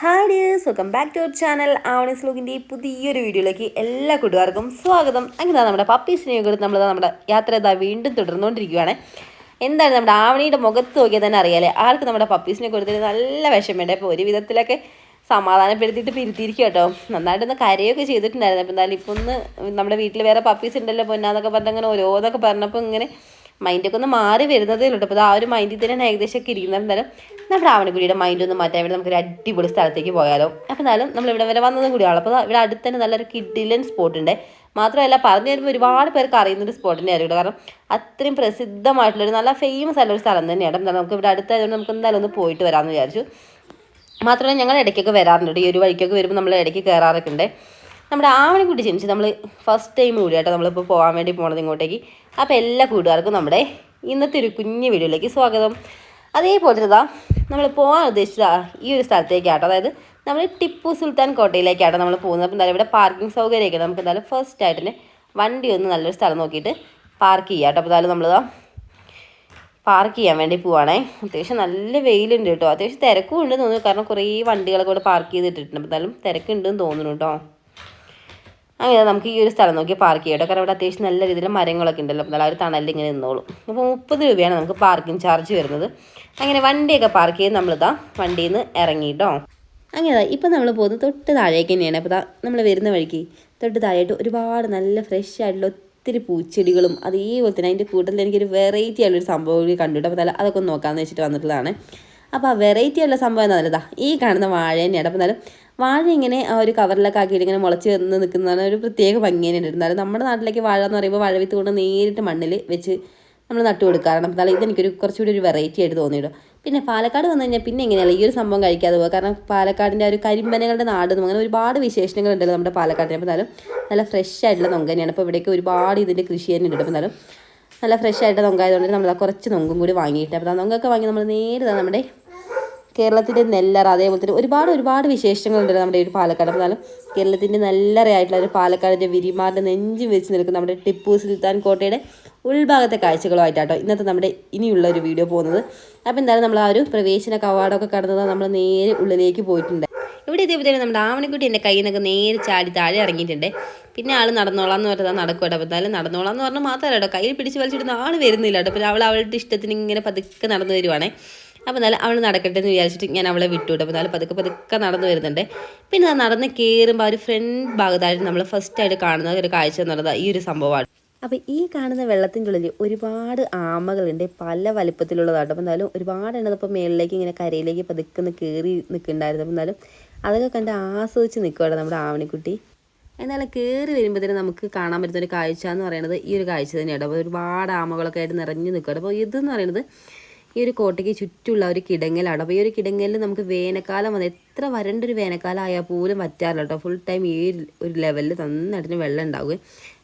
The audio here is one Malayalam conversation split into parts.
Hi dears welcome back to our channel Avani's ലോകിന്റെ പുതിയൊരു വീഡിയോയിലേക്ക് എല്ലാ കൂട്ടുകാർക്കും സ്വാഗതം. അങ്ങനെ നമ്മുടെ പപ്പീസിനെ കൊടുത്ത് നമ്മൾ നമ്മുടെ യാത്ര ഇതാ വീണ്ടും തുടർന്നുകൊണ്ടിരിക്കുകയാണ്. എന്താണ് നമ്മുടെ ആവണിയുടെ മുഖത്ത് നോക്കിയാൽ തന്നെ അറിയാലേ? ആൾക്ക് നമ്മുടെ പപ്പീസിനെ കൊടുത്തിട്ട് നല്ല വിഷമമുണ്ട് അപ്പോൾ ഒരു വിധത്തിലൊക്കെ സമാധാനപ്പെടുത്തിയിട്ട് പിരുത്തിയിരിക്കും കേട്ടോ. നന്നായിട്ടൊന്ന് കരയൊക്കെ ചെയ്തിട്ടുണ്ടായിരുന്നു. അപ്പോൾ എന്തായാലും ഇപ്പോൾ ഒന്ന് നമ്മുടെ വീട്ടിൽ വേറെ പപ്പീസ് ഉണ്ടല്ലോ പൊന്നാന്നൊക്കെ പറഞ്ഞ് അങ്ങനെ ഓരോന്നൊക്കെ പറഞ്ഞപ്പോൾ ഇങ്ങനെ മൈൻഡൊക്കെ ഒന്ന് മാറി വരുന്നതേ ഉള്ളൂ അപ്പോൾ ആ ഒരു മൈൻഡിൽ തന്നെ ഏകദേശം ഒക്കെ ഇരിക്കുന്നത് എന്തായാലും നമ്മുടെ ആവണക്കുടിയുടെ മൈൻഡ് ഒന്ന് മാറ്റാൻ വേണ്ടി നമുക്കൊരു അടിപൊളി സ്ഥലത്തേക്ക് പോയാലോ. അപ്പോൾ എന്നാലും നമ്മൾ ഇവിടെ വരെ വന്നതും കൂടിയാണ് അപ്പോൾ ഇവിടെ അടുത്ത് തന്നെ നല്ലൊരു കിഡിലൻ സ്പോട്ട് ഉണ്ട്. മാത്രമല്ല പറഞ്ഞു വരുമ്പോൾ ഒരുപാട് പേർക്ക് അറിയുന്നൊരു സ്പോട്ടിന്റെ ആയിരിക്കും കാരണം അത്രയും പ്രസിദ്ധമായിട്ടുള്ളൊരു നല്ല ഫേമസ് ആയിട്ടുള്ള ഒരു സ്ഥലം തന്നെയാണ് എന്തായാലും നമുക്ക് ഇവിടെ അടുത്തായതുകൊണ്ട് നമുക്ക് എന്തായാലും ഒന്ന് പോയിട്ട് വരാമെന്ന് വിചാരിച്ചു. മാത്രമല്ല ഞങ്ങൾ ഇടയ്ക്കൊക്കെ വരാറുണ്ട്. ഈ ഒരു വഴിക്കൊക്കെ വരുമ്പോൾ നമ്മൾ ഇടയ്ക്ക് കയറാറൊക്കെ ഉണ്ട്. നമ്മുടെ ആവണിക്കുട്ടി ജനിച്ച് നമ്മൾ ഫസ്റ്റ് ടൈം കൂടിയാട്ടോ നമ്മളിപ്പോൾ പോകാൻ വേണ്ടി പോണത് ഇങ്ങോട്ടേക്ക്. അപ്പോൾ എല്ലാ കൂട്ടുകാർക്കും നമ്മുടെ ഇന്നത്തെ ഒരു കുഞ്ഞു വീഡിയോയിലേക്ക് സ്വാഗതം. അതേപോലെ ഇതാ നമ്മൾ പോകാൻ ഉദ്ദേശിച്ച ഈ ഒരു സ്ഥലത്തേക്കാട്ടോ. അതായത് നമ്മൾ ടിപ്പു സുൽത്താൻ കോട്ടയിലേക്കാട്ടോ നമ്മൾ പോകുന്നത്. അപ്പോൾ എന്തായാലും ഇവിടെ പാർക്കിംഗ് സൗകര്യമൊക്കെ നമുക്ക് എന്തായാലും ഫസ്റ്റ് ആയിട്ട് തന്നെ വണ്ടി ഒന്ന് നല്ലൊരു സ്ഥലം നോക്കിയിട്ട് പാർക്ക് ചെയ്യാം കേട്ടോ അപ്പോൾ എന്തായാലും നമ്മളിതാ പാർക്ക് ചെയ്യാൻ വേണ്ടി പോവാണേ. അത്യാവശ്യം നല്ല വെയിലുണ്ട് കേട്ടോ. അത്യാവശ്യം തിരക്കും ഉണ്ടെന്ന് തോന്നുന്നു. കാരണം കുറേ വണ്ടികളൊക്കെ ഇവിടെ പാർക്ക് ചെയ്തിട്ടിട്ടുണ്ട്. അപ്പോൾ എന്തായാലും തിരക്കുണ്ടെന്ന് തോന്നുന്നു കേട്ടോ. അങ്ങനെ നമുക്ക് ഈ ഒരു സ്ഥലം നോക്കി പാർക്ക് ചെയ്യാം കാരണം ഇവിടെ അത്യാവശ്യം നല്ല രീതിയിൽ മരങ്ങളൊക്കെ ഉണ്ടല്ലോ. നല്ല ഒരു തണലിൽ ഇങ്ങനെ നിന്നോളും. അപ്പോൾ മുപ്പത് രൂപയാണ് നമുക്ക് പാർക്കിംഗ് ചാർജ് വരുന്നത്. അങ്ങനെ വണ്ടിയൊക്കെ പാർക്ക് ചെയ്ത് നമ്മളിതാ വണ്ടിയിൽ നിന്ന് ഇറങ്ങിയിട്ടോ അങ്ങനെ ഇപ്പം നമ്മൾ പോകുന്നത് തൊട്ട് താഴേക്ക് തന്നെയാണ്. അപ്പോൾ നമ്മൾ വരുന്ന വഴിക്ക് തൊട്ട് താഴെയായിട്ട് ഒരുപാട് നല്ല ഫ്രഷ് ആയിട്ടുള്ള ഒത്തിരി പൂച്ചെടികളും അതേപോലെ തന്നെ അതിന്റെ കൂട്ടത്തിൽ എനിക്കൊരു വെറൈറ്റി ആയിട്ടുള്ളൊരു സംഭവം കണ്ടിട്ട് അപ്പോൾ അതൊക്കെ ഒന്ന് നോക്കാമെന്ന് വെച്ചിട്ട് വന്നിട്ടുള്ളതാണ്. അപ്പോൾ ആ വെറൈറ്റി ഉള്ള സംഭവം എന്താ നല്ലതാ ഈ കാണുന്ന വാഴ തന്നെയാണ്. അപ്പോൾ എന്നാലും വാഴ ഇങ്ങനെ ഒരു കവറിലൊക്കെ ആക്കിയിട്ട് ഇങ്ങനെ മുളച്ച് വന്ന് നിൽക്കുന്നതാണ് ഒരു പ്രത്യേക ഭംഗി തന്നെയാണ്. എന്നാലും നമ്മുടെ നാട്ടിലേക്ക് വാഴ എന്ന് പറയുമ്പോൾ വാഴ വിത്ത് കൊണ്ട് നേരിട്ട് മണ്ണിൽ വെച്ച് നമ്മൾ നട്ടു കൊടുക്കാറാണ് എന്നാലും ഇതെനിക്കൊരു കുറച്ചുകൂടി ഒരു വെറൈറ്റി ആയിട്ട് തോന്നിയിടും. പിന്നെ പാലക്കാട് വന്നു കഴിഞ്ഞാൽ പിന്നെ എങ്ങനെയല്ല ഈ ഒരു സംഭവം കഴിക്കാതെ പോകുക കാരണം പാലക്കാടിന്റെ ഒരു കരിമ്പനകളുടെ നാട് അങ്ങനെ ഒരുപാട് വിശേഷങ്ങളുണ്ടല്ലോ നമ്മുടെ പാലക്കാടിന്. അപ്പോൾ എന്നാലും നല്ല ഫ്രഷ് ആയിട്ടുള്ള നൊങ്ക തന്നെയാണ്. അപ്പോൾ ഇവിടേക്ക് ഒരുപാട് ഇതിന്റെ കൃഷി തന്നെ ഉണ്ട്. അപ്പോൾ എന്നാലും നല്ല ഫ്രഷ് ആയിട്ട് നൊങ്കായതുകൊണ്ട് നമ്മൾ കുറച്ച് നൊങ്കും കൂടി വാങ്ങിയിട്ട് അപ്പോൾ ആ നൊങ്കൊക്കെ വാങ്ങി നമ്മൾ നേരെ നമ്മുടെ കേരളത്തിന്റെ നെല്ലറ അതേപോലെ തന്നെ ഒരുപാട് ഒരുപാട് വിശേഷങ്ങളുണ്ട് നമ്മുടെ ഒരു പാലക്കാട്. എന്നാലും കേരളത്തിന്റെ നെല്ലറയായിട്ടുള്ള ഒരു പാലക്കാടിന്റെ വിരിമാറിന്റെ നെഞ്ചു വെച്ച് നിൽക്കുന്ന നമ്മുടെ ടിപ്പു സുൽത്താൻ കോട്ടയുടെ ഉൾഭാഗത്തെ കാഴ്ചകളുമായിട്ടാട്ടോ ഇന്നത്തെ നമ്മുടെ ഇനിയുള്ള ഒരു വീഡിയോ പോകുന്നത്. അപ്പോൾ എന്തായാലും നമ്മൾ ആ ഒരു പ്രവേശന കവാടമൊക്കെ കടന്നത് നമ്മൾ നേരെ ഉള്ളിലേക്ക് പോയിട്ടുണ്ട്. ഇവിടെ ഇതേപോലെ നമ്മുടെ ആവണിക്കുട്ടി എന്റെ കയ്യിൽ നിന്നൊക്കെ നേരെ ചാടി താഴെ ഇറങ്ങിയിട്ടുണ്ട്. പിന്നെ ആൾ നടന്നോളാം എന്ന് പറഞ്ഞാൽ നടക്കും അപ്പോൾ എന്തായാലും നടന്നോളാം എന്ന് പറഞ്ഞാൽ മാത്രമല്ല കേട്ടോ. കയ്യിൽ പിടിച്ച് വലിച്ചിടുന്ന ആൾ വരുന്നില്ല കേട്ടോ. അപ്പോൾ അവൾ അവളുടെ ഇഷ്ടത്തിന് ഇങ്ങനെ പതുക്കെ നടന്നു വരുവാണേ. അപ്പോൾ എന്നാലും അവൾ നടക്കട്ടെ എന്ന് വിചാരിച്ചിട്ട് ഞാൻ അവളെ വിട്ടുവിട്ടു അപ്പോൾ എന്നാലും പതുക്കെ പതുക്കെ നടന്നു വരുന്നുണ്ട്. പിന്നെ ആ നടന്ന് കയറുമ്പോൾ ആ ഒരു ഫ്രണ്ട് ഭാഗത്തായിട്ട് നമ്മൾ ഫസ്റ്റ് ആയിട്ട് കാണുന്ന ഒരു കാഴ്ച എന്ന് പറയുന്നത് ഈ ഒരു സംഭവമാണ്. അപ്പോൾ ഈ കാണുന്ന വെള്ളത്തിന്റെ ഉള്ളിൽ ഒരുപാട് ആമകളുണ്ട്. പല വലിപ്പത്തിലുള്ളതാണ് അപ്പോൾ എന്നാലും ഒരുപാട് എണ്ണത് അപ്പോൾ മേളിലേക്ക് ഇങ്ങനെ കരയിലേക്ക് പതുക്കെ കയറി നിൽക്കുന്നുണ്ടായിരുന്നു. അപ്പോൾ എന്നാലും അതൊക്കെ കണ്ട് ആസ്വദിച്ച് നിൽക്കുവാണ് നമ്മുടെ ആവണിക്കുട്ടി. എന്നാലും കയറി വരുമ്പോഴത്തേനും നമുക്ക് കാണാൻ പറ്റുന്ന ഒരു കാഴ്ച എന്ന് പറയുന്നത് ഈ ഒരു കാഴ്ച തന്നെയാണ്. അപ്പോൾ ഒരുപാട് ആമകളൊക്കെ ആയിട്ട് നിറഞ്ഞു നിൽക്കുകയാണ് അപ്പോൾ ഇതെന്ന് പറയുന്നത് ഈ ഒരു കോട്ടയ്ക്ക് ചുറ്റുമുള്ള ഒരു കിടങ്ങലാണ്. അപ്പോൾ ഈ ഒരു കിടങ്ങലിൽ നമുക്ക് വേനൽക്കാലം വന്ന് എത്ര വരണ്ടൊരു വേനൽക്കാലം ആയാൽ പോലും പറ്റാറില്ല കേട്ടോ. ഫുൾ ടൈം ഈ ഒരു ലെവലിൽ നന്നായിട്ട് വെള്ളം ഉണ്ടാവുക.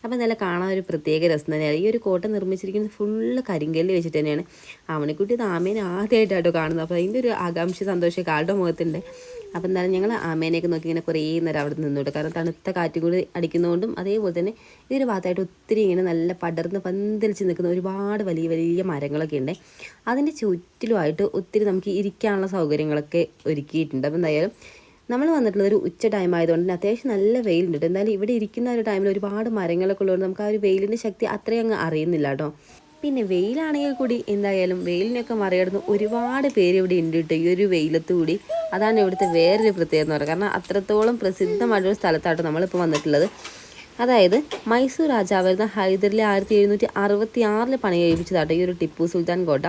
അപ്പോൾ നല്ല കാണാൻ ഒരു പ്രത്യേക രസം തന്നെയാണ്. ഈ ഒരു കോട്ട നിർമ്മിച്ചിരിക്കുന്നത് ഫുള്ള് കരിങ്കല്ല് വെച്ചിട്ട് തന്നെയാണ്. അവനെക്കുട്ടി ആമേനെ ആദ്യമായിട്ടാട്ടോ കാണുന്നത്. അപ്പോൾ അതിന്റെ ഒരു ആകാംക്ഷ സന്തോഷമൊക്കെ ആളുടെ മുഖത്തുണ്ട്. അപ്പോൾ എന്തായാലും ഞങ്ങൾ ആമേനെയൊക്കെ നോക്കി ഇങ്ങനെ കുറേ നേരം അവിടെ നിന്നുകൊണ്ട് കാരണം തണുത്ത കാറ്റും കൂടി അടിക്കുന്നതുകൊണ്ടും അതേപോലെ തന്നെ ഇതിന്റെ ഭാഗത്തായിട്ട് ഒത്തിരി ഇങ്ങനെ നല്ല പടർന്ന് പന്തലിച്ച് നിൽക്കുന്ന ഒരുപാട് വലിയ വലിയ മരങ്ങളൊക്കെ ഉണ്ട്. അതിന്റെ ചുറ്റിലുമായിട്ട് ഒത്തിരി നമുക്ക് ഇരിക്കാനുള്ള സൗകര്യങ്ങളൊക്കെ ഒരുക്കിയിട്ടുണ്ട്. അപ്പോൾ എന്തായാലും നമ്മൾ വന്നിട്ടുള്ളത് ഒരു ഉച്ച ടൈം ആയതുകൊണ്ട് തന്നെ അത്യാവശ്യം നല്ല വെയിലുണ്ട് എന്തായാലും ഇവിടെ ഇരിക്കുന്ന ഒരു ടൈമിൽ ഒരുപാട് മരങ്ങളൊക്കെ ഉള്ളതുകൊണ്ട് നമുക്ക് ആ ഒരു വെയിലിന്റെ ശക്തി അത്രയും അങ്ങ് അറിയുന്നില്ല കേട്ടോ. പിന്നെ വെയിലാണെങ്കിൽ കൂടി എന്തായാലും വെയിലിനൊക്കെ മറികടന്ന് ഒരുപാട് പേര് ഇവിടെ ഉണ്ട് കേട്ടോ. ഈ ഒരു വെയിലത്ത് കൂടി. അതാണ് ഇവിടുത്തെ വേറൊരു പ്രത്യേകത എന്ന് പറയുന്നത്. കാരണം അത്രത്തോളം പ്രസിദ്ധമായിട്ടൊരു സ്ഥലത്താട്ടോ നമ്മളിപ്പോൾ വന്നിട്ടുള്ളത്. അതായത് മൈസൂർ രാജാവായിരുന്ന ഹൈദറിലെ ആയിരത്തി എഴുന്നൂറ്റി അറുപത്തി ആറിൽ പണി കഴിപ്പിച്ചതാട്ടോ ഈ ഒരു ടിപ്പു സുൽത്താൻ കോട്ട.